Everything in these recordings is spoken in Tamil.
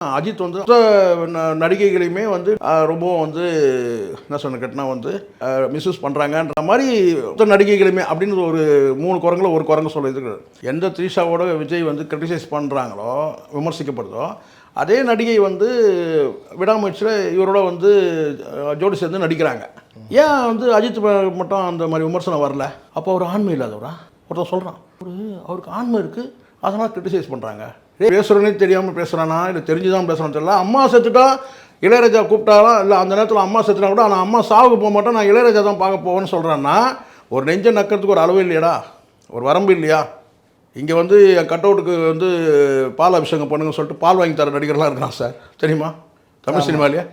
அஜித் வந்து மொத்த ந- நடிகைகளையுமே வந்து ரொம்ப ரொம்பவும் வந்து என்ன சொன்ன கேட்டினா வந்து மிஸ்யூஸ் பண்ணுறாங்கன்ற மாதிரி மொத்த நடிகைகளுமே அப்படின்னு ஒரு மூணு குரங்குல ஒரு குரங்கு சொல்லியிருக்கு எந்த த்ரீஷாவோட விஜய் வந்து கிரிட்டிசைஸ் பண்ணுறாங்களோ விமர்சிக்கப்படுதோ அதே நடிகை வந்து விடாமுயற்சியில் இவரோட வந்து ஜோடி சேர்ந்து நடிக்கிறாங்க. ஏன் வந்து அஜித் மட்டும் அந்த மாதிரி விமர்சனம் வரல? அப்போ அவர் ஆண்மை இல்லாதவரா? ஒருத்தர் சொல்கிறான் ஒரு அவருக்கு ஆண்மை இருக்குது அதனால் கிரிட்டிசைஸ் பண்ணுறாங்க பேசுகிறனே தெரியாமல் பேசுகிறானா இல்லை தெரிஞ்சு தான் பேசுகிறான்னு தெரியல. அம்மா செத்துட்டா இளையராஜா கூப்பிட்டாலும் இல்லை அந்த நேரத்தில் அம்மா செத்துட்டா கூட நான் அம்மா சாவுக்கு போக மாட்டேன் நான் இளையராஜா தான் பார்க்க போவேன்னு சொல்கிறேன்னா ஒரு நெஞ்ச நக்கிறதுக்கு ஒரு அளவு இல்லையாடா. ஒரு வரம்பு இல்லையா? இங்கே வந்து என் கட் அவுட்டுக்கு வந்து பால் அபிஷேகம் பண்ணுங்கன்னு சொல்லிட்டு பால் வாங்கி தர நடிகர்லாம் இருக்கிறான் சார். தெரியுமா? தமிழ் சினிமாலேயே?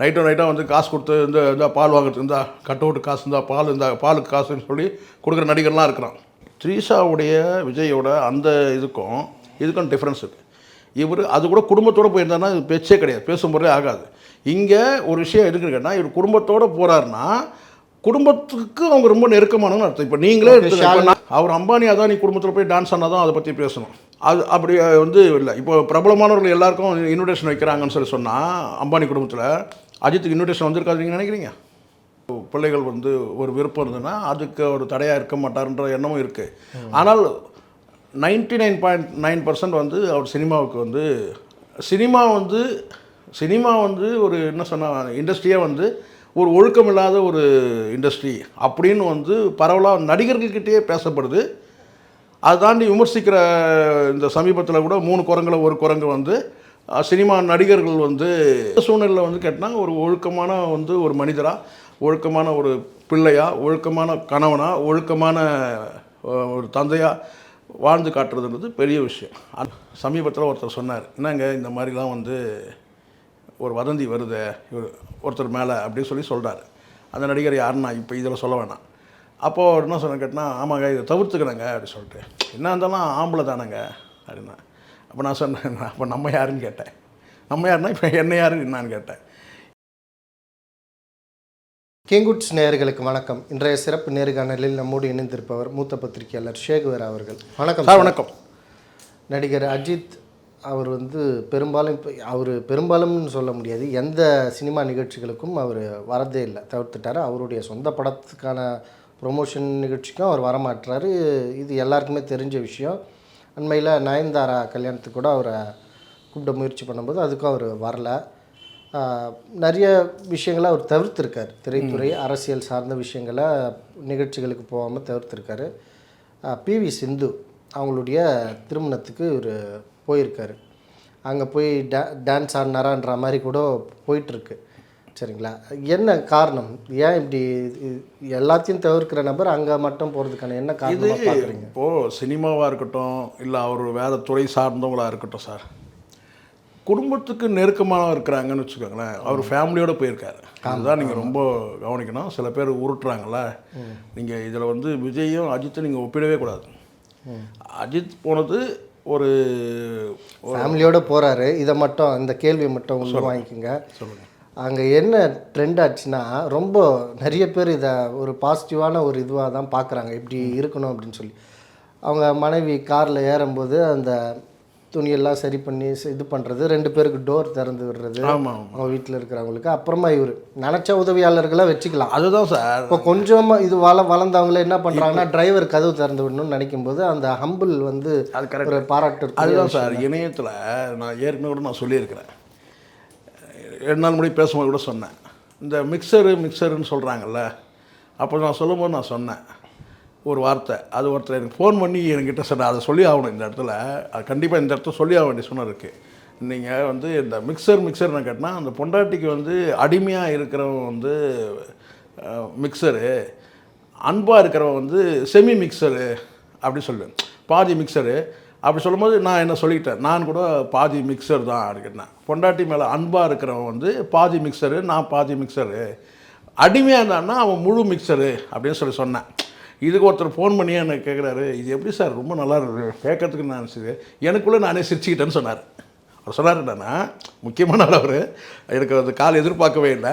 நைட்டும் நைட்டாக வந்து காசு கொடுத்து இந்த இந்த பால் வாங்குறது இந்த கட் அவுட்டு காசு இருந்தா பால் இந்த பாலுக்கு காசுன்னு சொல்லி கொடுக்குற நடிகர்லாம் இருக்கிறான். த்ரீஷாவுடைய விஜயோட அந்த இதுக்கும் இதுக்கும் டிஃப்ரென்ஸ் இருக்குது இவர் அது கூட குடும்பத்தோடு போயிருந்தாருன்னா பேச்சே கிடையாது. பேசும்போதே ஆகாது. இங்கே ஒரு விஷயம் இருக்குன்னு இவர் குடும்பத்தோடு போகிறாருன்னா குடும்பத்துக்கு அவங்க ரொம்ப நெருக்கமானவங்க அர்த்தம். இப்போ நீங்களே அவர் அம்பானி அதான் குடும்பத்தில் போய் டான்ஸ் ஆனால் தான் அதை பற்றி பேசணும். அது அப்படி வந்து இல்லை. இப்போ பிரபலமானவர்கள் எல்லாருக்கும் இன்விடேஷன் வைக்கிறாங்கன்னு சொல்லி சொன்னால் அம்பானி குடும்பத்தில் அஜித்துக்கு இன்விடேஷன் வந்திருக்காது நீங்கள் நினைக்கிறீங்க? பிள்ளைகள் வந்து ஒரு விருப்பம் இருந்ததுன்னா அதுக்கு ஒரு தடையாக இருக்க மாட்டார்ன்ற எண்ணமும் இருக்குது ஆனால் ninety nine point nine percent வந்து அவர் சினிமாவுக்கு வந்து சினிமா வந்து சினிமா வந்து ஒரு என்ன சொன்னால் இண்டஸ்ட்ரியாக வந்து ஒரு ஒழுக்கம் இல்லாத ஒரு இண்டஸ்ட்ரி அப்படின்னு வந்து பரவலாக நடிகர்கள்கிட்டயே பேசப்படுது. அதை தாண்டி விமர்சிக்கிற இந்த சமீபத்தில் கூட மூணு குரங்களை ஒரு குரங்கு வந்து சினிமா நடிகர்கள் வந்து சூழ்நிலையில் வந்து கேட்டால் ஒரு ஒழுக்கமான வந்து ஒரு மனிதராக ஒழுக்கமான ஒரு பிள்ளையாக ஒழுக்கமான கணவனாக ஒழுக்கமான ஒரு தந்தையாக வாழ்ந்து காட்டுறதுன்றது பெரிய விஷயம். சமீபத்தில் ஒருத்தர் சொன்னார் என்னங்க இந்த மாதிரிலாம் வந்து ஒரு வதந்தி வருது இவர் ஒருத்தர் மேலே அப்படின்னு சொல்லி சொல்கிறாரு அந்த நடிகர் யாருன்னா இப்போ இதில் சொல்ல வேணாம். அப்போது அவர் என்ன சொன்ன கேட்டால் ஆமாங்க இதை தவிர்த்துக்கிறேங்க அப்படின்னு சொல்லிட்டு. என்ன இருந்தாலும் ஆம்பளை தானேங்க அப்படின்னா. அப்போ நான் சொன்னேன் அப்போ நம்ம யாருன்னு கேட்டேன்? நம்ம யாருன்னா இப்போ என்ன யாருன்னு என்னான்னு கேட்டேன். கேங்குட்ஸ் நேயர்களுக்கு வணக்கம். இன்றைய சிறப்பு நேர்காணலில் நம்மோடு இணைந்திருப்பவர் மூத்த பத்திரிகையாளர் ஷேகுவர் அவர்கள். வணக்கம் சார் வணக்கம். நடிகர் அஜித் அவர் வந்து பெரும்பாலும் இப்போ அவர் பெரும்பாலும்னு சொல்ல முடியாது. எந்த சினிமா நிகழ்ச்சிகளுக்கும் அவர் வரதே இல்லை. தவிர்த்துட்டார். அவருடைய சொந்த படத்துக்கான ப்ரொமோஷன் நிகழ்ச்சிக்கும் அவர் வரமாட்டுறாரு. இது எல்லாருக்குமே தெரிஞ்ச விஷயம். அண்மையில் நயன்தாரா கல்யாணத்துக்கு கூட அவரை கூப்பிட முயற்சி பண்ணும்போது அதுக்கும் அவர் வரல. நிறைய விஷயங்களை அவர் தவிர்த்திருக்கார். திரைத்துறை அரசியல் சார்ந்த விஷயங்களை நிகழ்ச்சிகளுக்கு போகாமல் தவிர்த்திருக்காரு. பிவி சிந்து அவங்களுடைய திருமணத்துக்கு இவர் போயிருக்காரு. அங்கே போய் டா டான்ஸ் ஆடினாரான்ற மாதிரி கூட போயிட்டுருக்கு. சரிங்களா? என்ன காரணம்? ஏன் இப்படி எல்லாத்தையும் தவிர்க்கிற நபர் அங்கே மட்டும் போகிறதுக்கான என்ன காரணமாக பார்க்குறீங்க இப்போது சினிமாவாக இருக்கட்டும் இல்லை அவர் வேறு துறை சார்ந்தவங்களாக இருக்கட்டும் சார். குடும்பத்துக்கு நெருக்கமாக இருக்கிறாங்கன்னு வச்சுக்கோங்களேன் அவர் ஃபேமிலியோடு போயிருக்காரு. அதுதான் நீங்கள் ரொம்ப கவனிக்கணும். சில பேர் உருட்டுறாங்கல்ல நீங்கள் இதில் வந்து விஜயும் அஜித்தை நீங்கள் ஒப்பிடவே கூடாது. அஜித் போனது ஒரு ஃபேமிலியோடு போகிறாரு இதை மட்டும் இந்த கேள்வியை மட்டும் உள்ள வாங்கிக்கோங்க. சொல்லுங்கள் அங்கே என்ன ட்ரெண்ட் ஆச்சுன்னா ரொம்ப நிறைய பேர் இதை ஒரு பாசிட்டிவான ஒரு இதுவாக தான் பார்க்குறாங்க. இப்படி இருக்கணும் அப்படின்னு சொல்லி. அவங்க மனைவி காரில் ஏறும்போது அந்த துணியெல்லாம் சரி பண்ணி இது பண்ணுறது ரெண்டு பேருக்கு டோர் திறந்து விடுறது. ஆமாம் அவங்க வீட்டில் இருக்கிறவங்களுக்கு. அப்புறமா இவர். நினச்ச உதவியாளர்களை வச்சுக்கலாம். அதுதான் சார் இப்போ கொஞ்சமாக இது வள வளர்ந்தவங்களே என்ன பண்ணுறாங்கன்னா டிரைவர் கதவு திறந்து விடணும்னு நினைக்கும் போது அந்த ஹம்பிள் வந்து அது ஒரு பாராட்டு அதுதான் சார் இணையத்தில் நான் ஏற்கனவே கூட நான் சொல்லியிருக்கிறேன். ரெண்டு நாள் முன்னாடி பேசும்போது கூட சொன்னேன். இந்த மிக்சரு மிக்சருன்னு சொல்கிறாங்கல்ல அப்போ நான் சொல்லும்போது நான் சொன்னேன். ஒரு வார்த்தை. அது ஒருத்தர் எனக்கு ஃபோன் பண்ணி என்கிட்ட சொன்னார். அதை சொல்லி ஆகணும் இந்த இடத்துல. அது கண்டிப்பாக இந்த இடத்துல சொல்லி ஆக வேண்டிய சொன்ன இருக்குது நீங்கள் வந்து இந்த மிக்சர் நான் கேட்டால் அந்த பொண்டாட்டிக்கு வந்து அடிமையாக இருக்கிறவன் வந்து மிக்சரு அன்பாக இருக்கிறவன் வந்து செமி மிக்சரு அப்படி சொல்லுவேன் பாதி மிக்சரு அப்படி சொல்லும்போது நான் என்ன சொல்லிக்கிட்டேன்? நான் கூட பாதி மிக்சர் தான் அப்படின்னா பொண்டாட்டி மேலே அன்பாக இருக்கிறவன் வந்து பாதி மிக்சரு நான் பாதி மிக்சரு அடிமையாக இருந்தான்னா அவன் முழு மிக்சரு அப்படின்னு சொல்லி சொன்னேன். இதுக்கு ஒருத்தர் ஃபோன் பண்ணி எனக்கு கேட்குறாரு இது எப்படி சார்? ரொம்ப நல்லா இருக்கு. கேட்கறதுக்கு நான் எனக்குள்ளே நானே சிரிச்சுக்கிட்டேன்னு சொன்னார். அவர் சொன்னார் என்னன்னா முக்கியமான அளவர் எனக்கு அந்த கால் எதிர்பார்க்கவே இல்லை.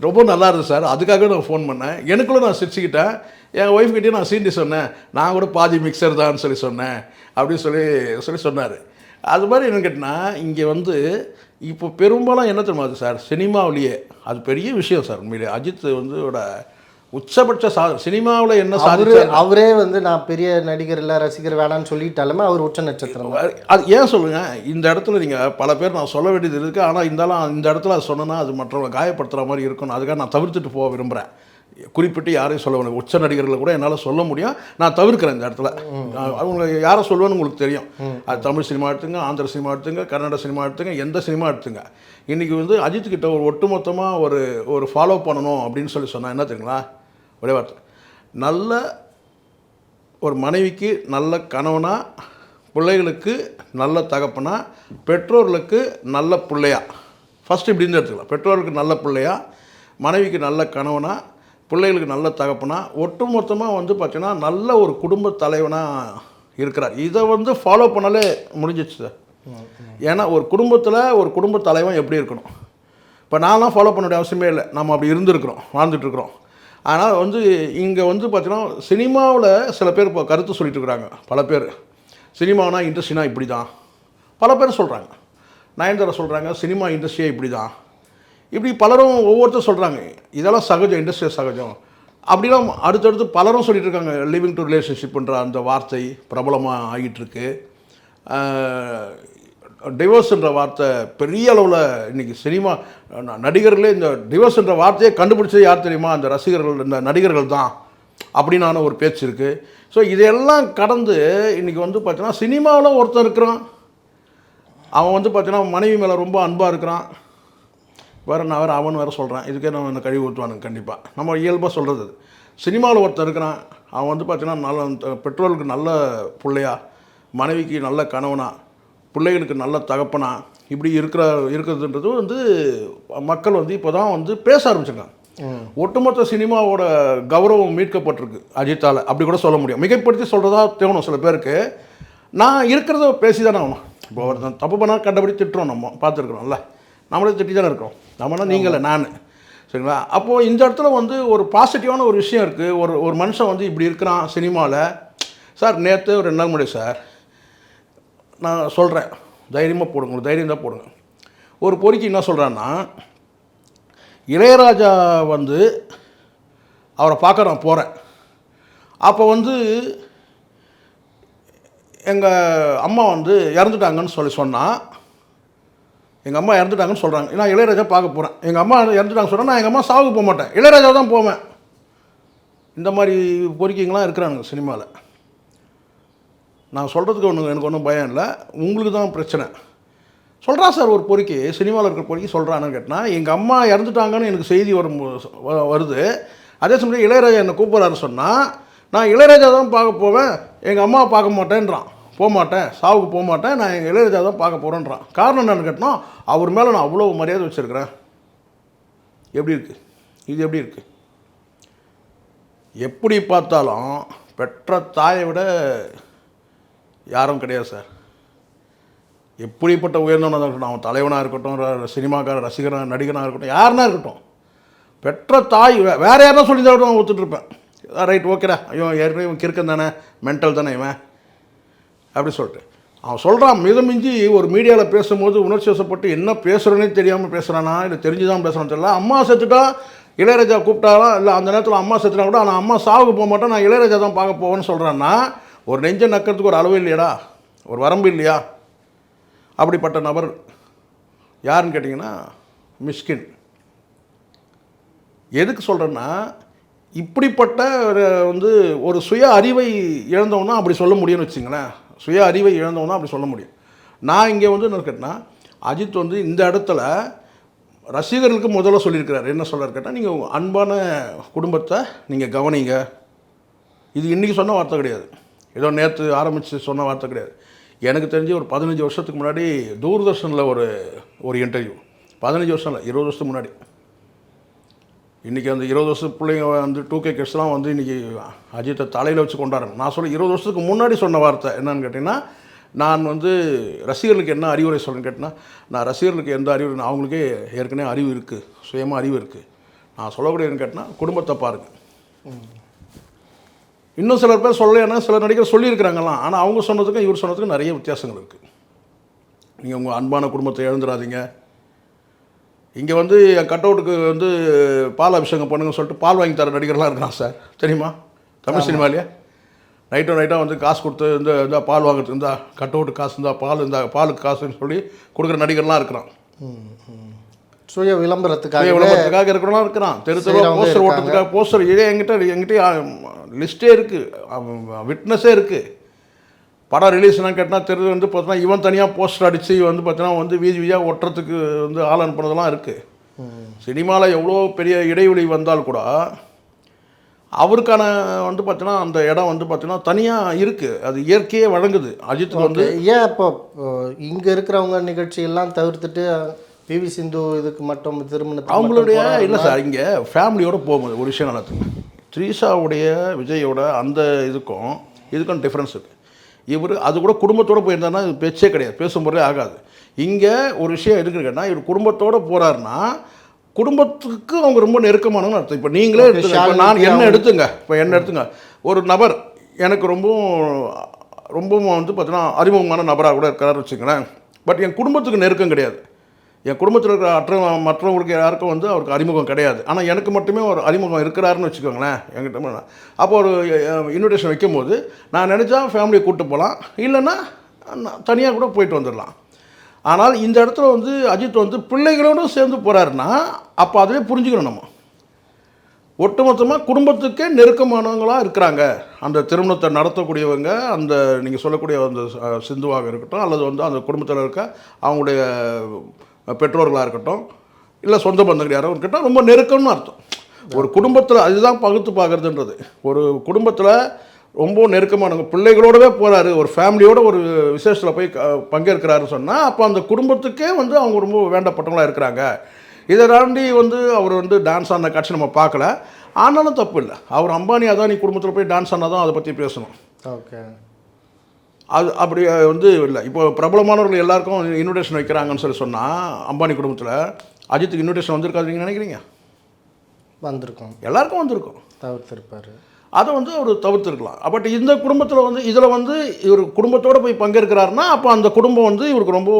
ரொம்ப நல்லா இருந்தது சார். அதுக்காக நான் ஃபோன் பண்ணேன். எனக்குள்ளே நான் சிரிச்சுக்கிட்டேன். என் ஒய்ஃப் கிட்டேயும் நான் சீண்டி சொன்னேன். நான் கூட பாதி மிக்சர் தான் சொல்லி சொன்னேன். அப்படின்னு சொல்லி சொல்லி சொன்னார். அது மாதிரி என்ன கேட்டால் இங்கே வந்து இப்போ பெரும்பாலும் என்ன தெரியுமா அது சார்? சினிமாவிலேயே. அது பெரிய விஷயம் சார் உண்மையிலே. அஜித் வந்து ஓட உச்சபட்ச சா சினிமாவில் என்ன சாதிச்சார்? அவரே வந்து நான் பெரிய நடிகர் இல்லை ரசிகர் வேணான்னு சொல்லிட்டாலுமே அவர் உச்ச நட்சத்திரம். அது ஏன் சொல்லுங்க? இந்த இடத்துல நீங்கள் பல பேர் நான் சொல்ல வேண்டியது இருக்குது ஆனால் இருந்தாலும் இந்த இடத்துல அது சொன்னேன்னா அது மற்றவங்களை காயப்படுத்துகிற மாதிரி இருக்கணும். அதுக்காக நான் தவிர்த்துட்டு போக விரும்புகிறேன் குறிப்பிட்டு யாரையும் சொல்ல வேணும். உச்ச நடிகர்களை கூட என்னால் சொல்ல முடியும். நான் தவிர்க்கிறேன் இந்த இடத்துல. அவங்க யாரை சொல்லுவேன்னு உங்களுக்கு தெரியும். அது தமிழ் சினிமா எடுத்துங்க ஆந்திர சினிமா எடுத்துங்க கன்னட சினிமா எடுத்துங்க எந்த சினிமா எடுத்துங்க. இன்றைக்கி வந்து அஜித் கிட்ட ஒரு ஒட்டுமொத்தமாக ஒரு ஒரு ஃபாலோ பண்ணணும் அப்படின்னு சொல்லி சொன்னால் என்ன தெரியுங்களா? ஒரே வார்த்தை. நல்ல ஒரு மனைவிக்கு நல்ல கணவனா பிள்ளைகளுக்கு நல்ல தகப்பனா பெற்றோர்களுக்கு நல்ல பிள்ளையா? ஃபஸ்ட்டு இப்படி இருந்து எடுத்துக்கலாம். பெற்றோர்களுக்கு நல்ல பிள்ளையா மனைவிக்கு நல்ல கணவனா பிள்ளைகளுக்கு நல்ல தகப்பனா ஒட்டுமொத்தமாக வந்து பார்த்தீங்கன்னா நல்ல ஒரு குடும்ப தலைவனாக இருக்கிறார். இதை வந்து ஃபாலோ பண்ணாலே முடிஞ்சிச்சு சார். ஏன்னா ஒரு குடும்பத்தில் ஒரு குடும்ப தலைவன் எப்படி இருக்கணும்? இப்போ நான்லாம் ஃபாலோ பண்ண வேண்டிய அவசியமே இல்லை. நம்ம அப்படி இருந்திருக்கிறோம் வாழ்ந்துட்டுருக்குறோம். ஆனால் வந்து இங்கே வந்து பார்த்தீங்கன்னா சினிமாவில் சில பேர் இப்போ கருத்து சொல்லிட்டு இருக்கிறாங்க. பல பேர். சினிமானா இண்டஸ்ட்ரினா இப்படி தான் பல பேர் சொல்கிறாங்க நயன்தாரா சொல்கிறாங்க சினிமா இண்டஸ்ட்ரியே இப்படி தான் இப்படி பலரும் ஒவ்வொருத்தரும் சொல்கிறாங்க இதெல்லாம் சகஜம் இண்டஸ்ட்ரியல் சகஜம். அப்படிலாம் அடுத்தடுத்து பலரும் சொல்லிகிட்டு இருக்காங்க லிவிங் டு ரிலேஷன்ஷிப்ன்ற அந்த வார்த்தை பிரபலமாக ஆகிட்டுருக்கு. டிவோர்ஸ்ன்ற வார்த்தை பெரிய அளவில் இன்றைக்கி சினிமா நடிகர்களே இந்த டிவோர்ஸ்ன்ற வார்த்தையை கண்டுபிடிச்சது யார் தெரியுமா? அந்த ரசிகர்கள் இந்த நடிகர்கள் தான் அப்படின்னான ஒரு பேச்சு இருக்குது ஸோ இதையெல்லாம் கடந்து இன்றைக்கி வந்து பார்த்தீங்கன்னா சினிமாவில் ஒருத்தன் இருக்கிறான். அவன் வந்து பார்த்தீங்கன்னா மனைவி மேலே ரொம்ப அன்பாக இருக்கிறான். வேறு நான் வேறு அவன் வேறு சொல்கிறேன் இதுக்கே நான் என்ன கழிவு ஊற்றுவானுங்க கண்டிப்பாக நம்ம இயல்பாக சொல்கிறது அது. சினிமாவில் ஒருத்தன் இருக்கிறான். அவன் வந்து பார்த்தீங்கன்னா நல்ல பெற்றோருக்கு நல்ல பிள்ளையா மனைவிக்கு நல்ல கணவனா பிள்ளைகளுக்கு நல்ல தகப்பனா இப்படி இருக்கிற இருக்கிறதுன்றது வந்து மக்கள் வந்து இப்போ தான் வந்து பேச ஆரம்பிச்சிருக்காங்க. ஒட்டுமொத்த சினிமாவோட கௌரவம் மீட்கப்பட்டிருக்கு அஜித்தால். அப்படி கூட சொல்ல முடியும். மிகைப்படுத்தி சொல்கிறதா தோணும் சில பேருக்கு. நான் இருக்கிறத பேசி தானே ஆகணும். இப்போ ஒருத்தன் தப்பு பண்ணால் கண்டபடி திட்டுறோம் நம்ம. பார்த்துருக்குறோம்ல. நம்மளே திட்டி தானே இருக்கிறோம். நம்மனா நீங்களே நான். சரிங்களா? அப்போது இந்த இடத்துல வந்து ஒரு பாசிட்டிவான ஒரு விஷயம் இருக்குது ஒரு ஒரு மனுஷன் வந்து இப்படி இருக்கிறான் சினிமாவில் சார் நேற்று ஒரு ரெண்டு நாள் முன்னாடி சார் நான் சொல்கிறேன் தைரியமாக போடுங்க தைரியம் தான் போடுங்க. ஒரு பொறுக்கி என்ன சொல்கிறான்னா இளையராஜா வந்து அவரை பார்க்க நான் போகிறேன் அப்போ வந்து எங்கள் அம்மா வந்து இறந்துட்டாங்கன்னு சொல்லி சொன்னால் எங்கள் அம்மா இறந்துட்டாங்கன்னு சொல்கிறாங்க நான் இளையராஜா பார்க்க போகிறேன் எங்கள் அம்மா இறந்துட்டாங்க சொன்னால் நான் எங்கள் அம்மா சாவுக்கு போக மாட்டேன். இளையராஜா தான் போவேன். இந்த மாதிரி பொறுக்கிங்களாம் இருக்கிறானுங்க சினிமாவில் நான் சொல்கிறதுக்கு ஒன்று எனக்கு ஒன்றும் பயம் இல்லை. உங்களுக்கு தான் பிரச்சனை. சொல்கிறான் சார் ஒரு பொறுக்கி சினிமாவில் இருக்கிற பொறுக்கி சொல்கிறான்னு கேட்டால் எங்கள் அம்மா இறந்துட்டாங்கன்னு எனக்கு செய்தி வரும் வ- வருது. அதே சமயம் இளையராஜா என்னை கூப்பிட்றாரு சொன்னால் நான் இளையராஜா தான் பார்க்க போவேன். எங்கள் அம்மாவை பார்க்க மாட்டேன்றான். போகமாட்டேன் சாவுக்கு போகமாட்டேன் நான் எங்கள் இளையராஜா தான் பார்க்க போகிறேன்றான் காரணம் என்னென்னு கேட்டால் அவர் மேலே நான் அவ்வளோ மரியாதை வச்சுருக்கிறேன். எப்படி இருக்குது இது எப்படி இருக்குது எப்படி பார்த்தாலும் பெற்ற தாயை விட யாரும் கிடையாது சார். எப்படிப்பட்ட உயர்ந்தவனாக இருக்கட்டும் அவன் தலைவனாக இருக்கட்டும் சினிமாக்கார ரசிகனாக நடிகனாக இருக்கட்டும் யாருனா இருக்கட்டும் பெற்ற தாய் வேறு வேற யாரா சொல்லி தான் நான் ஒத்துட்ருப்பேன் ரைட் ஓகேடா ஐயோ ஏற்கனவே இவன் கிறுக்கன் தானே மென்டல் தானே இவன். அப்படி சொல்லிட்டு அவன் சொல்கிறான் மிதமிஞ்சி ஒரு மீடியாவில் பேசும்போது உணர்ச்சி வசப்பட்டு என்ன பேசுகிறேனே தெரியாமல் பேசுகிறானா இல்லை தெரிஞ்சு தான் பேசுகிறான்னு தெரியல. அம்மா செத்துட்டா இளையராஜா கூப்பிட்டாலும் இல்லை அந்த நேரத்தில் அம்மா செத்துட்டா கூட நான் அம்மா சாவுக்கு போக மாட்டேன் நான் இளையராஜா தான் பார்க்க போவேன்னு சொல்கிறான்னா ஒரு நெஞ்ச நக்கிறதுக்கு ஒரு அளவு இல்லையாடா ஒரு வரம்பு இல்லையா? அப்படிப்பட்ட நபர் யாருன்னு கேட்டிங்கன்னா மிஸ்கின். எதுக்கு சொல்கிறேன்னா இப்படிப்பட்ட ஒரு வந்து ஒரு சுய அறிவை இழந்தவனா அப்படி சொல்ல முடியும்னு வச்சுங்களேன். சுய அறிவை இழந்தவன் அப்படி சொல்ல முடியும். நான் இங்கே வந்து என்ன கேட்டேன்னா அஜித் வந்து இந்த இடத்துல ரசிகர்களுக்கு முதல்ல சொல்லியிருக்கிறார். என்ன சொல்கிறார் கேட்டால் நீங்கள் அன்பான குடும்பத்தை நீங்கள் கவனிங்க. இது இன்றைக்கி சொன்ன வார்த்தை கிடையாது. ஏதோ நேற்று ஆரம்பித்து சொன்ன வார்த்தை கிடையாது. எனக்கு தெரிஞ்சு ஒரு பதினஞ்சு வருஷத்துக்கு முன்னாடி தூர்தர்ஷனில் ஒரு ஒரு இன்டர்வியூ பதினஞ்சு வருஷம் இல்லை இருபது வருஷத்துக்கு முன்னாடி. இன்றைக்கி அந்த இருபது வருஷம் பிள்ளைங்க வந்து டூ கே கிட்ஸ்லாம் வந்து இன்றைக்கி அஜித்தை தலையில் வச்சு கொண்டாடுறாங்க. நான் சொல்ல இருபது வருஷத்துக்கு முன்னாடி சொன்ன வார்த்தை என்னன்னு கேட்டிங்கன்னா நான் வந்து ரசிகர்களுக்கு என்ன அறிவுரை சொல்கிறேன்னு கேட்டிங்கன்னா நான் ரசிகர்களுக்கு எந்த அறிவுரை அவங்களுக்கே ஏற்கனவே அறிவு இருக்குது சுயமாக அறிவு இருக்குது நான் சொல்லக்கூடியதுன்னு கேட்டிங்கன்னா குடும்பத்தை பாருங்கள் இன்னும் சிலர் பேர் சொல்லலைன்னா சில நடிகர் சொல்லியிருக்கிறாங்களாம் ஆனால் அவங்க சொன்னதுக்கும் இவர் சொன்னதுக்கும் நிறைய வித்தியாசங்கள் இருக்குது நீங்கள் உங்கள் அன்பான குடும்பத்தை எழுந்துடாதீங்க இங்கே வந்து என் கட் அவுட்டுக்கு வந்து பால் அபிஷேகம் பண்ணுங்க சொல்லிட்டு பால் வாங்கி தர நடிகர்லாம் இருக்கிறான் சார். தெரியுமா? தமிழ் சினிமாலேயே? நைட்டும் நைட்டாக வந்து காசு கொடுத்து இந்த இந்த பால் வாங்குறது இந்த கட் அவுட்டு காசு இருந்தா பால் இந்த பாலுக்கு காசுன்னு சொல்லி கொடுக்குற நடிகர்லாம் இருக்கிறான். சுய விளம்பரத்துக்காக விளம்பரத்துக்காக இருக்கிறவங்களாம் இருக்கிறான். தெரு செய்றவங்க போஸ்டர். ஓட்டுறதுக்காக போஸ்டர் இதே என்கிட்ட என்கிட்ட லிஸ்ட்டே இருக்குது விட்னஸே இருக்குது படம் ரிலீஸ்லாம் கேட்டால் தெரு வந்து பார்த்தீங்கன்னா இவன் தனியாக போஸ்டர் அடித்து வந்து பார்த்தீங்கன்னா வந்து வீதி வீதியாக ஒட்டுறதுக்கு வந்து ஆள் அனுப்புனதெல்லாம் இருக்குது சினிமாவில் எவ்வளோ பெரிய இடைவெளி வந்தால் கூட அவருக்கான வந்து பார்த்தீங்கன்னா அந்த இடம் வந்து பார்த்தீங்கன்னா தனியாக இருக்குது அது இயற்கையே வழங்குது. அஜித்துக்கு வந்து ஏன் இப்போ இங்கே இருக்கிறவங்க நிகழ்ச்சியெல்லாம் தவிர்த்துட்டு பிவி சிந்து இதுக்கு மட்டும் திருமணத்துக்கு அவங்களுடைய இல்லை சார் இங்கே ஃபேமிலியோட போகும்போது ஒரு விஷயம் நடத்துங்க த்ரீஷாவுடைய விஜயோட அந்த இதுக்கும் இதுக்கும் டிஃப்ரென்ஸ் இருக்குது இவர் அது கூட குடும்பத்தோடு போயிருந்தாருன்னா பேச்சே கிடையாது பேசும்போதே ஆகாது. இங்கே ஒரு விஷயம் எதுக்கு கேட்டால் இவர் குடும்பத்தோடு போகிறாருன்னா குடும்பத்துக்கு அவங்க ரொம்ப நெருக்கமானவங்க அர்த்தம். இப்போ நீங்களே நான் என்ன எடுத்துங்க இப்போ என்ன எடுத்துங்க. ஒரு நபர் எனக்கு ரொம்பவும் ரொம்பவும் வந்து பார்த்தீங்கன்னா அறிமுகமான நபராக கூட இருக்கிறாரு வச்சுங்களேன் பட் என் குடும்பத்துக்கு நெருக்கம் கிடையாது. என் குடும்பத்தில் இருக்கிற அற்ற மற்றவங்களுக்கு யாருக்கும் வந்து அவருக்கு அறிமுகம் கிடையாது. ஆனால் எனக்கு மட்டுமே ஒரு அறிமுகம் இருக்கிறாருன்னு வச்சுக்கோங்களேன் என்கிட்ட அப்போ ஒரு இன்விடேஷன் வைக்கும்போது நான் நினச்சா ஃபேமிலியை கூப்பிட்டு போகலாம் இல்லைன்னா தனியாக கூட போயிட்டு வந்துடலாம் ஆனால் இந்த இடத்துல வந்து அஜித் வந்து பிள்ளைகளோடு சேர்ந்து போகிறாருன்னா அப்போ அதுவே புரிஞ்சுக்கணும் நம்ம. ஒட்டுமொத்தமாக குடும்பத்துக்கே நெருக்கமானவங்களாக இருக்கிறாங்க. அந்த திருமணத்தை நடத்தக்கூடியவங்க அந்த நீங்கள் சொல்லக்கூடிய அந்த சிந்துவாக இருக்கட்டும் அல்லது வந்து அந்த குடும்பத்தில் இருக்க அவங்களுடைய பெற்றோர்களாக இருக்கட்டும் இல்லை சொந்த பந்தங்கள் யாரோ இருக்கட்டும் ரொம்ப நெருக்கம்னு அர்த்தம். ஒரு குடும்பத்தில் அதுதான் பகுத்து பார்க்குறதுன்றது ஒரு குடும்பத்தில் ரொம்ப நெருக்கமானவங்க பிள்ளைகளோடவே போகிறாரு ஒரு ஃபேமிலியோட ஒரு விசேஷத்தில் போய் க- பங்கேற்கிறாருன்னு சொன்னால் அப்போ அந்த குடும்பத்துக்கே வந்து அவங்க ரொம்ப வேண்டப்பட்டவங்களாக இருக்கிறாங்க. இதை தாண்டி வந்து அவர் வந்து டான்ஸ் ஆடின காட்சி நம்ம பார்க்கல ஆனாலும் தப்பு இல்லை. அவர் அம்பானி அதானி குடும்பத்தில் போய் டான்ஸ் ஆனால் தான் அதை பற்றி பேசணும். ஓகே அது அப்படி வந்து இல்லை. இப்போ பிரபலமானவர்கள் எல்லாருக்கும் இன்விடேஷன் வைக்கிறாங்கன்னு சொல்லி சொன்னால் அம்பானி குடும்பத்தில் அஜித்துக்கு இன்விடேஷன் வந்திருக்காது நீங்கள் நினைக்கிறீங்க? வந்திருக்கோம். எல்லாருக்கும் வந்திருக்கும். தவிர்த்திருப்பாரு. அதை வந்து அவர் தவிர்த்துருக்கலாம். பட் இந்த குடும்பத்தில் வந்து இதில் வந்து இவர் குடும்பத்தோடு போய் பங்கேற்கிறாருன்னா அப்போ அந்த குடும்பம் வந்து இவருக்கு ரொம்ப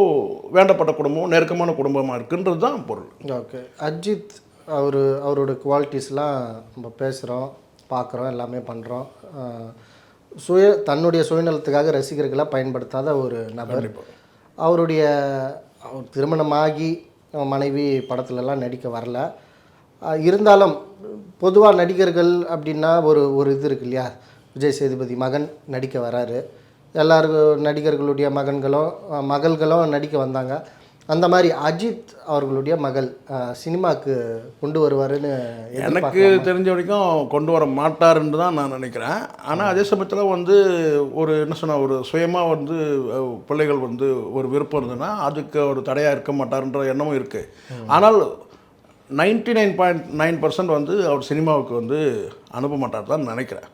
வேண்டப்பட்ட குடும்பம் நெருக்கமான குடும்பமாக இருக்குன்றது தான் பொருள். ஓகே. அஜித் அவர் அவரோட குவாலிட்டிஸ்லாம் நம்ம பேசுகிறோம் பார்க்குறோம் எல்லாமே பண்ணுறோம் சுய தன்னுடைய சுயநலத்துக்காக ரசிகர்களை பயன்படுத்தாத ஒரு நபர். அவருடைய அவர் திருமணமாகி மனைவி படத்துலலாம் நடிக்க வரல. இருந்தாலும் பொதுவாக நடிகர்கள் அப்படின்னா ஒரு ஒரு இது இருக்கு இல்லையா? விஜய் சேதுபதி மகன் நடிக்க வராரு. எல்லாருக்கும் நடிகர்களுடைய மகன்களும் மகள்களும் நடிக்க வந்தாங்க. அந்த மாதிரி அஜித் அவர்களுடைய மகள் அஹ், சினிமாக்கு கொண்டு வருவாருன்னு எனக்கு? தெரிஞ்ச வரைக்கும் கொண்டு வர மாட்டாருன்னு தான் நான் நினைக்கிறேன். ஆனால் அதே சமயத்தில் வந்து ஒரு என்ன சொன்ன ஒரு சுயமாக வந்து பிள்ளைகள் வந்து ஒரு விருப்பம் இருந்ததுன்னா அதுக்கு ஒரு தடையாக இருக்க மாட்டாருன்ற எண்ணமும் இருக்குது ஆனால் ninety nine point nine percent வந்து அவர் சினிமாவுக்கு வந்து அனுப்ப மாட்டார் தான் நினைக்கிறேன்.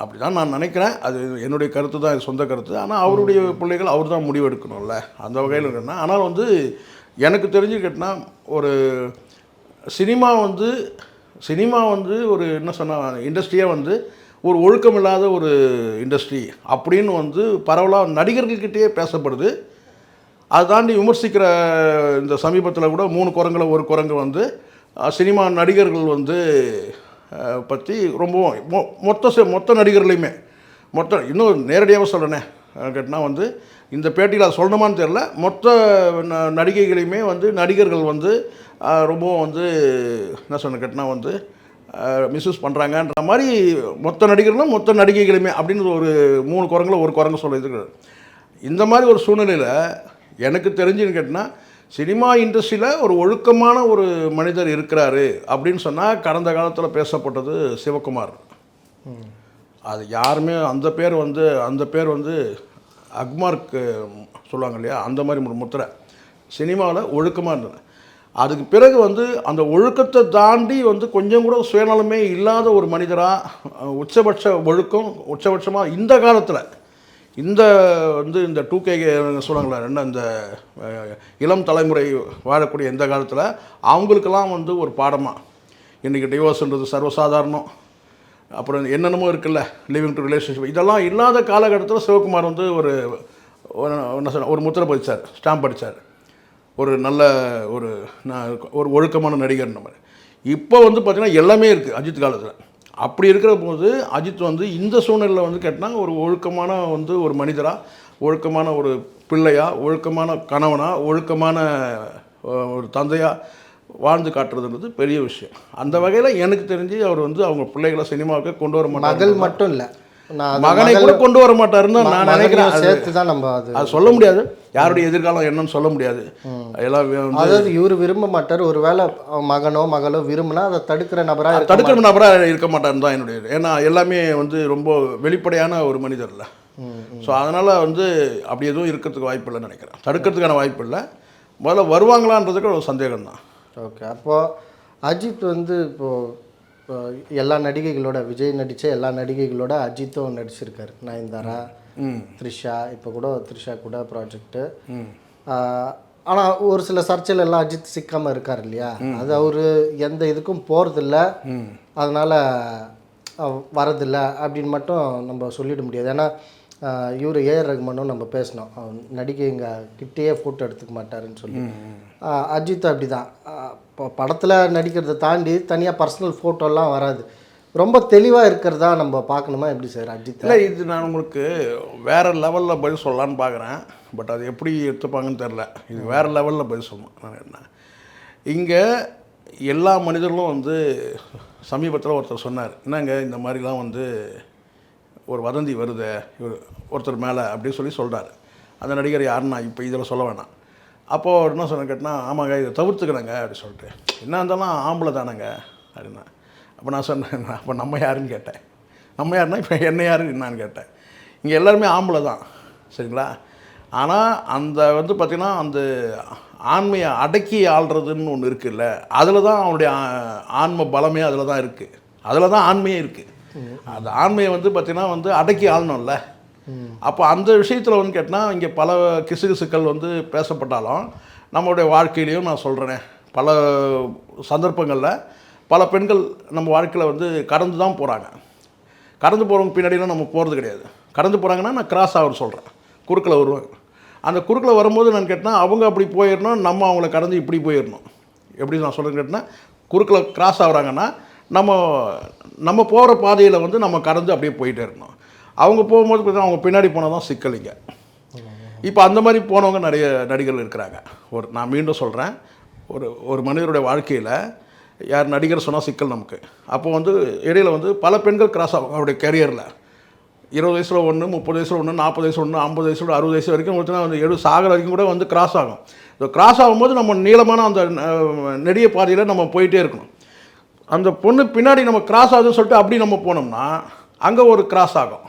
அப்படி தான் நான் நினைக்கிறேன். அது என்னுடைய கருத்து தான் சொந்த கருத்து ஆனால் அவருடைய பிள்ளைகள் அவர் தான் முடிவு எடுக்கணும்ல அந்த வகையில் இருக்குன்னா ஆனால் வந்து எனக்கு தெரிஞ்சு கேட்டினா ஒரு சினிமா வந்து சினிமா வந்து ஒரு என்ன சொன்ன இண்டஸ்ட்ரியாக வந்து ஒரு ஒழுக்கம் இல்லாத ஒரு இண்டஸ்ட்ரி அப்படின்னு வந்து பரவலாக நடிகர்கள்கிட்டயே பேசப்படுது. அதை தாண்டி விமர்சிக்கிற இந்த சமீபத்தில் கூட மூணு குரங்குல ஒரு குரங்கு வந்து சினிமா நடிகர்கள் வந்து பற்றி ரொம்பவும் மொ மொத்த மொத்த நடிகர்களையுமே மொத்த இன்னும் நேரடியாக சொல்கிறேனே கேட்டால் வந்து இந்த பேட்டியில் அது சொல்லணுமான்னு தெரில மொத்த ந- நடிகைகளையுமே வந்து நடிகர்கள் வந்து ரொம்பவும் வந்து என்ன சொன்ன கேட்டால் வந்து மிஸ்யூஸ் பண்ணுறாங்கன்ற மாதிரி மொத்த நடிகர்களும் மொத்த நடிகைகளுமே அப்படின்னு ஒரு மூணு குரங்கில் ஒரு குரங்கு சொல்லியிருக்கு இந்த மாதிரி ஒரு சூழ்நிலையில் எனக்கு தெரிஞ்சுன்னு கேட்டால் சினிமா இண்டஸ்ட்ரியில் ஒரு ஒழுக்கமான ஒரு மனிதர் இருக்கிறாரு அப்படின்னு சொன்னால் கடந்த காலத்தில் பேசப்பட்டது சிவகுமார். அது யாருமே அந்த பேர் வந்து அந்த பேர் வந்து அக்மார்க்கு சொல்லுவாங்க இல்லையா? அந்த மாதிரி ஒரு முத்திரை. சினிமாவில் ஒழுக்கமாக இருந்தது. அதுக்கு பிறகு வந்து அந்த ஒழுக்கத்தை தாண்டி வந்து கொஞ்சம் கூட சுயநலமே இல்லாத ஒரு மனிதராக உச்சபட்ச ஒழுக்கம் உச்சபட்சமாக இந்த காலத்தில் இந்த வந்து இந்த டூ கே சொல்லுவாங்களே என்ன இந்த இளம் தலைமுறை வாழக்கூடிய இந்த காலத்தில் அவங்களுக்கெல்லாம் வந்து ஒரு பாடமாக இன்றைக்கி டிவோர்ஸ்ன்றது சர்வசாதாரணம். அப்புறம் என்னென்னமோ இருக்குல்ல லிவிங் டு ரிலேஷன்ஷிப் இதெல்லாம் இல்லாத காலகட்டத்தில் சிவகுமார் வந்து ஒரு என்ன சொல்ல ஒரு முத்திரை பதிச்சார் ஸ்டாம்ப் அடித்தார் ஒரு நல்ல ஒரு ஒரு ஒழுக்கமான நடிகர் மாதிரி இப்போ வந்து பார்த்திங்கன்னா எல்லாமே இருக்குது அஜித் காலத்தில். அப்படி இருக்கிற போது அஜித் வந்து இந்த சூழ்நிலையில் வந்து கேட்டால் ஒரு ஒழுக்கமான வந்து ஒரு மனிதராக ஒழுக்கமான ஒரு பிள்ளையாக ஒழுக்கமான கணவனாக ஒழுக்கமான ஒரு தந்தையாக வாழ்ந்து காட்டுறதுன்றது பெரிய விஷயம். அந்த வகையில் எனக்கு தெரிஞ்சு அவர் வந்து அவங்க பிள்ளைகளை சினிமாவுக்கு கொண்டு வர மாட்டாங்க மகள் மட்டும் இல்லை. மகனை கூட கொண்டு வர மாட்டாருன்னு நான் நினைக்கிறேன். சேர்த்து தான் நம்ம அது அது சொல்ல முடியாது. யாருடைய எதிர்காலம் என்னன்னு சொல்ல முடியாது. எல்லாம் அதாவது இவர் விரும்ப மாட்டார். ஒருவேளை மகனோ மகளோ விரும்பினா அதை தடுக்கிற நபரா இருக்க தடுக்கிற நபராக இருக்க மாட்டான்னு தான் என்னுடைய. ஏன்னா எல்லாமே வந்து ரொம்ப வெளிப்படையான ஒரு மனிதர் இல்லை. ஸோ அதனால் வந்து அப்படி எதுவும் இருக்கிறதுக்கு வாய்ப்பு இல்லைன்னு நினைக்கிறேன். தடுக்கிறதுக்கான வாய்ப்பு இல்லை. முதல்ல வருவாங்களான்றதுக்கு ஒரு சந்தேகம் தான் ஓகே அப்போது அஜித் வந்து இப்போது இப்போ எல்லா நடிகைகளோட விஜய் நடித்த எல்லா நடிகைகளோட அஜித்தும் நடிச்சிருக்காரு. நயன்தாரா த்ரிஷா இப்போ கூட த்ரிஷா கூட ப்ராஜெக்ட்டு ஆனால் ஒரு சில சர்ச்சையில் எல்லாம் அஜித் சிக்காமல் இருக்கார் இல்லையா? அது அவர் எந்த இதுக்கும் போகிறதில்ல அதனால் வரதில்லை அப்படின்னு மட்டும் நம்ம சொல்லிட முடியாது. ஏன்னா இவர் ஏஆர் ரகுமானும் நம்ம பேசினோம். அவர் நடிகைங்க கிட்டேயே ஃபோட்டோ எடுத்துக்க மாட்டாருன்னு சொல்லி. அஜித் அப்படி தான் இப்போ படத்தில் நடிக்கிறதை தாண்டி தனியாக பர்சனல் ஃபோட்டோலாம் வராது. ரொம்ப தெளிவாக இருக்கிறதா நம்ம பார்க்கணுமா? எப்படி சார் அஜித்? இல்லை இது நான் உங்களுக்கு வேறு லெவலில் பதில் சொல்லலான்னு பார்க்குறேன். பட் அது எப்படி எடுத்துப்பாங்கன்னு தெரில இது வேறு லெவலில் பதில் சொல்லணும். நான் என்ன? இங்கே எல்லா மனிதர்களும் வந்து சமீபத்தில் ஒருத்தர் சொன்னார். என்னங்க இந்த மாதிரிலாம் வந்து ஒரு வதந்தி வருது இவர் ஒருத்தர் மேலே அப்படின்னு சொல்லி சொல்கிறாரு அந்த நடிகர் யாருன்னா இப்போ இதில் சொல்ல வேணாம். அப்போது என்ன சொன்ன கேட்டால் ஆமாங்க இதை தவிர்த்துக்கிறேங்க அப்படின்னு சொல்லிட்டு. என்ன இருந்தாலும் ஆம்பளை தானேங்க அப்படின்னா. அப்போ நான் சொன்னேன் அப்போ நம்ம யாருன்னு கேட்டேன். நம்ம யாருன்னா இப்போ என்ன யாரு என்னான்னு கேட்டேன். இங்கே எல்லாருமே ஆம்பளை தான் சரிங்களா? ஆனால் அந்த வந்து பார்த்திங்கன்னா அந்த ஆண்மையை அடக்கி ஆள்றதுன்னு ஒன்று இருக்குல்ல அதில் தான் அவனுடைய ஆன்ம பலமே அதில் தான் இருக்குது அதில் தான் ஆண்மையே இருக்குது அந்த ஆண்மையை வந்து பார்த்திங்கன்னா வந்து அடக்கி ஆளணும்ல. அப்போ அந்த விஷயத்தில் வந்து கேட்டால் இங்கே பல கிசுகிசுக்கள் வந்து பேசப்பட்டாலும் நம்மளுடைய வாழ்க்கையிலையும் நான் சொல்கிறேன் பல சந்தர்ப்பங்களில் பல பெண்கள் நம்ம வாழ்க்கையில் வந்து கடந்து தான் போகிறாங்க கடந்து போகிறவங்க பின்னாடிலாம் நம்ம போகிறது கிடையாது. கடந்து போகிறாங்கன்னா நான் கிராஸ் ஆகுற சொல்கிறேன் குறுக்கில் வருவாங்க அந்த குறுக்கில் வரும்போது நான் கேட்டால் அவங்க அப்படி போயிடணும் நம்ம அவங்கள கடந்து இப்படி போயிடணும் எப்படி நான் சொல்கிறேன்னு கேட்டால் குறுக்கில் கிராஸ் ஆகுறாங்கன்னா நம்ம நம்ம போகிற பாதையில் வந்து நம்ம கடந்து அப்படியே போயிட்டே இருக்கணும். அவங்க போகும்போது பார்த்தீங்கன்னா அவங்க பின்னாடி போனால் தான் சிக்கலிங்க. இப்போ அந்த மாதிரி போனவங்க நிறைய நடிகர்கள் இருக்கிறாங்க. ஒரு நான் மீண்டும் சொல்கிறேன் ஒரு ஒரு மனிதருடைய வாழ்க்கையில் யார் நடிகர் சொன்னால் சிக்கல் நமக்கு. அப்போ வந்து இடையில வந்து பல பெண்கள் கிராஸ் ஆகும் அவருடைய கெரியரில் இருபது வயசில் ஒன்று முப்பது வயசில் ஒன்று நாற்பது வயசு ஒன்று ஐம்பது வயசு அறுபது வயசு வரைக்கும் ஒருத்தனா வந்து எழுபது சாகர வரைக்கும் கூட வந்து கிராஸ் ஆகும். இந்த கிராஸ் ஆகும்போது நம்ம நீளமான அந்த நெடிய பாதையில் நம்ம போயிட்டே இருக்கணும். அந்த பொண்ணு பின்னாடி நம்ம கிராஸ் ஆகுதுன்னு சொல்லிட்டு அப்படி நம்ம போனோம்னா அங்கே ஒரு கிராஸ் ஆகும்.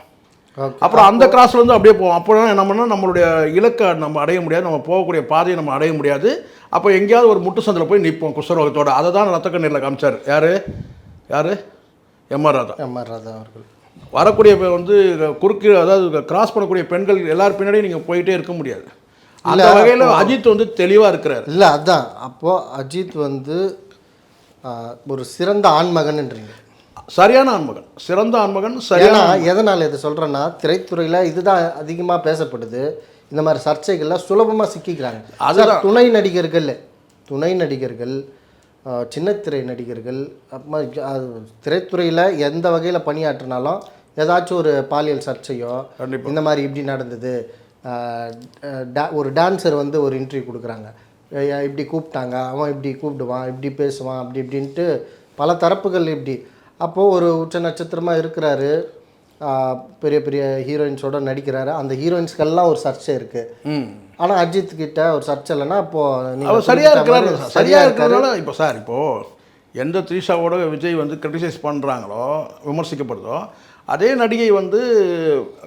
அப்புறம் அந்த கிராஸ்ல இருந்து அப்படியே போவோம். அப்போ என்ன பண்ணா நம்மளுடைய இலக்கை நம்ம அடைய முடியாது நம்ம போகக்கூடிய பாதையை நம்ம அடைய முடியாது. அப்போ எங்கேயாவது ஒரு முட்டு சந்தில் போய் நிற்போம் குஷ்டரோகத்தோட அதை தான் ரத்த கண்ணீரில் காமிச்சார். யார்? யார்? MR Radha. M R Radha அவர்கள். வரக்கூடிய வந்து குறுக்கு அதாவது கிராஸ் பண்ணக்கூடிய பெண்கள் எல்லார் பின்னாடியும் நீங்கள் போயிட்டே இருக்க முடியாது. அந்த வகையில் அஜித் வந்து தெளிவாக இருக்கிறார். இல்லை அதான். அப்போது அஜித் வந்து ஒரு சிறந்த ஆண்மகன்ன்றீங்க சரியான ஆண்மகன். சிறந்த ஆண்மகன் சரியான எதனால் இதை சொல்கிறேன்னா திரைத்துறையில் இதுதான் அதிகமாக பேசப்படுது. இந்த மாதிரி சர்ச்சைகளில் சுலபமாக சிக்கிக்கிறாங்க. சார், துணை நடிகர்கள் துணை நடிகர்கள் ஆ, சின்னத்திரை நடிகர்கள் திரைத்துறையில் எந்த வகையில் பணியாற்றினாலும் ஏதாச்சும் ஒரு பாலியல் சர்ச்சையோ. இந்த மாதிரி இப்படி நடந்தது. ஒரு டான்ஸர் வந்து ஒரு இன்டர்வியூ கொடுக்குறாங்க. இப்படி கூப்பிட்டாங்க அவன் இப்படி கூப்பிடுவான் இப்படி பேசுவான் அப்படி இப்படின்ட்டு பல தரப்புகள் இப்படி. அப்போது ஒரு உச்ச நட்சத்திரமாக இருக்கிறாரு. பெரிய பெரிய ஹீரோயின்ஸோட நடிக்கிறாரு. அந்த ஹீரோயின்ஸ்க்கெல்லாம் ஒரு சர்ச்சை இருக்குது ஆனால் அஜித் கிட்ட ஒரு சர்ச்சை இல்லைன்னா அவர் சரியாக இருக்கிறாரு சரியாக இருக்கிறதுனால இப்போ சார் இப்போது எந்த த்ரீஷாவோட விஜய் வந்து கிரிட்டிசைஸ் பண்ணுறாங்களோ விமர்சிக்கப்படுதோ அதே நடிகை வந்து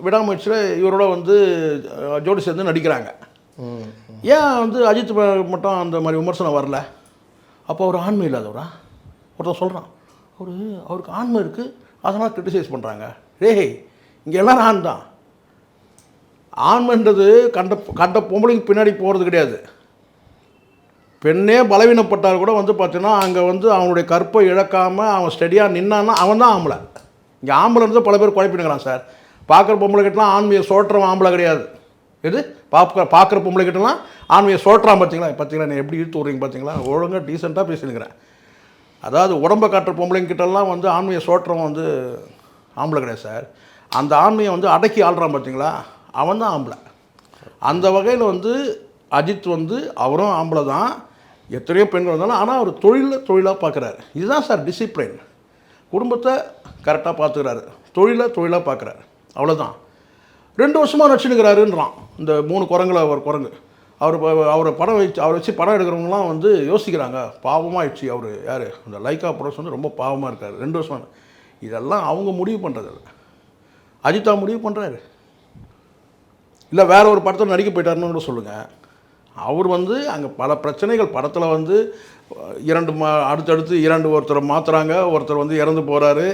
விடாமுயற்சியில் இவரோட வந்து ஜோடி சேர்ந்து நடிக்கிறாங்க. ஏன் வந்து அஜித் மட்டும் அந்த மாதிரி விமர்சனம் வரல? அப்போ அவர் ஆண்மை இல்லாதவரா? ஒருத்தர் சொல்கிறான் அவர் அவருக்கு ஆண்மை இருக்குது அதனால் கிரிட்டிசைஸ் பண்ணுறாங்க ரேஹே இங்கே எல்லாரும் ஆண் தான். ஆண்மைன்றது கண்ட கண்ட பொம்பளைக்கு பின்னாடி போகிறது கிடையாது. பெண்ணே பலவீனப்பட்டால் கூட வந்து பார்த்தீங்கன்னா அங்கே வந்து அவனுடைய கற்பை இழக்காமல் அவன் ஸ்டெடியாக நின்னான்னா அவன் தான் ஆம்பளை. இங்கே ஆம்பளை இருந்து பல பேர் குழப்பினுங்கிறான் சார். பார்க்குற பொம்பளை கிட்டலாம் ஆண்மையை சோட்டுறவன் ஆம்பளை கிடையாது. எது? பார்க்க பார்க்குற பொம்பளைக்கிட்டலாம் ஆண்மையை சொல்கிறான் பார்த்தீங்களா பார்த்தீங்களா நீ எப்படி இழுத்து விட்றீங்க பார்த்தீங்களா ஒழுங்காக டீசெண்டாக பேசினுக்கிறேன். அதாவது உடம்பை காட்டுற பொம்பளைங்கிட்டலாம் வந்து ஆண்மையை சோற்றவன் வந்து ஆம்பளை கிடையாது சார். அந்த ஆண்மையை வந்து அடக்கி ஆள்றான் பார்த்தீங்களா அவன் தான் ஆம்பளை. அந்த வகையில் வந்து அஜித் வந்து அவரும் ஆம்பளை தான். எத்தனையோ பெண்கள் வந்தாலும் ஆனால் அவர் தொழிலில் தொழிலாக பார்க்குறாரு இதுதான் சார் டிசிப்ளின் குடும்பத்தை கரெக்டாக பார்த்துக்கிறாரு தொழிலை தொழிலாக பார்க்குறாரு அவ்வளோதான் ரெண்டு வருஷமாக நடிச்சுனுக்கிறாருன்றான் இந்த மூணு குரங்குல அவர் குரங்கு. அவர் அவரை படம் வச்சு அவரை வச்சு படம் எடுக்கிறவங்களாம் வந்து யோசிக்கிறாங்க. பாவமாகிடுச்சு அவர் யார்? இந்த லைக்கா ப்ரொடக்ஷன் வந்து ரொம்ப பாவமாக இருக்கார். ரெண்டு வருஷமாக இதெல்லாம் அவங்க முடிவு பண்ணுறது அஜித்தா முடிவு பண்ணுறாரு இல்லை வேற ஒரு படத்தில் நடிக்க போயிட்டாருன்னு கூட சொல்லுங்கள் அவர் வந்து அங்கே பல பிரச்சனைகள் படத்தில் வந்து இரண்டு மா அடுத்தடுத்து இரண்டு ஒருத்தரை மாற்றுறாங்க ஒருத்தர் வந்து இறந்து போகிறாரு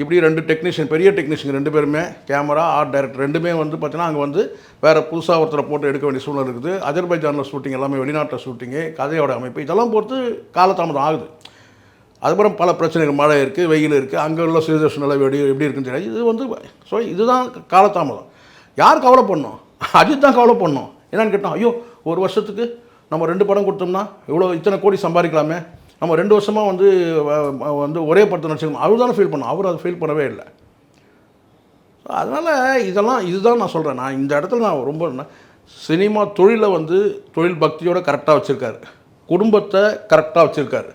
இப்படி ரெண்டு டெக்னீஷியன் பெரிய டெக்னீஷியன் ரெண்டு பேருமே கேமரா ஆர்ட் டைரக்டர் ரெண்டுமே வந்து பார்த்தீங்கன்னா அங்கே வந்து வேறு புதுசாக ஒருத்தரை போட்டு எடுக்க வேண்டிய சூழ்நிலை இருக்குது. அஜர்பைஜானில் ஷூட்டிங் எல்லாமே வெளிநாட்டில் ஷூட்டிங்கு கதையோட அமைப்பு இதெல்லாம் பொறுத்து காலதாமதம் ஆகுது. அதுக்கப்புறம் பல பிரச்சனைகள் மழை இருக்குது வெயில் இருக்குது அங்கே உள்ள சுச்சுவேஷன் எல்லாம் எப்படி எப்படி இருக்குன்னு தெரியாது. இது வந்து ஸோ இதுதான் காலதாமதம். யார் கவலை பண்ணோம் அஜித் தான் கவலை பண்ணோம் என்னென்னு கேட்டோம் ஐயோ ஒரு வருஷத்துக்கு நம்ம ரெண்டு படம் கொடுத்தோம்னா இவ்வளோ இத்தனை கோடி சம்பாதிக்கலாமே. நம்ம ரெண்டு வருஷமாக வந்து வந்து ஒரே படத்தை நடிச்சிருக்கோம். அவர் தானே ஃபீல் பண்ணோம். அவர் அதை ஃபீல் பண்ணவே இல்லை. அதனால் இதெல்லாம் இதுதான் நான் சொல்கிறேன் நான் இந்த இடத்துல நான் ரொம்ப சினிமா தொழிலை வந்து தொழில் பக்தியோடு கரெக்டாக வச்சுருக்காரு. குடும்பத்தை கரெக்டாக வச்சுருக்காரு.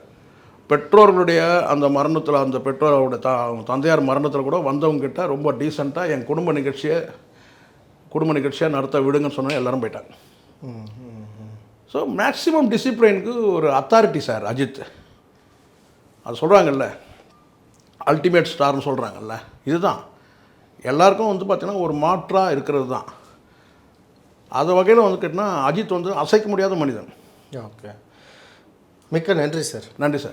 பெற்றோர்களுடைய அந்த மரணத்தில் அந்த பெற்றோரோட த தந்தையார் மரணத்தில் கூட வந்தவங்ககிட்ட ரொம்ப டீசெண்டாக என் குடும்ப நிகழ்ச்சியை குடும்ப நிகழ்ச்சியாக நடத்த விடுங்கன்னு சொன்னால் எல்லோரும் போயிட்டாங்க. ஸோ மேக்ஸிமம் டிசிப்ளினுக்கு ஒரு அத்தாரிட்டி சார் அஜித் அது சொல்கிறாங்கல்ல அல்டிமேட் ஸ்டார்னு சொல்கிறாங்கல்ல இதுதான். எல்லாருக்கும் வந்து பார்த்தீங்கன்னா ஒரு மாற்றாக இருக்கிறது தான் அது வகையில் வந்து கேட்டிங்கன்னா அஜித் வந்து அசைக்க முடியாத மனிதன். ஓகே மிக்க நன்றி சார் நன்றி சார்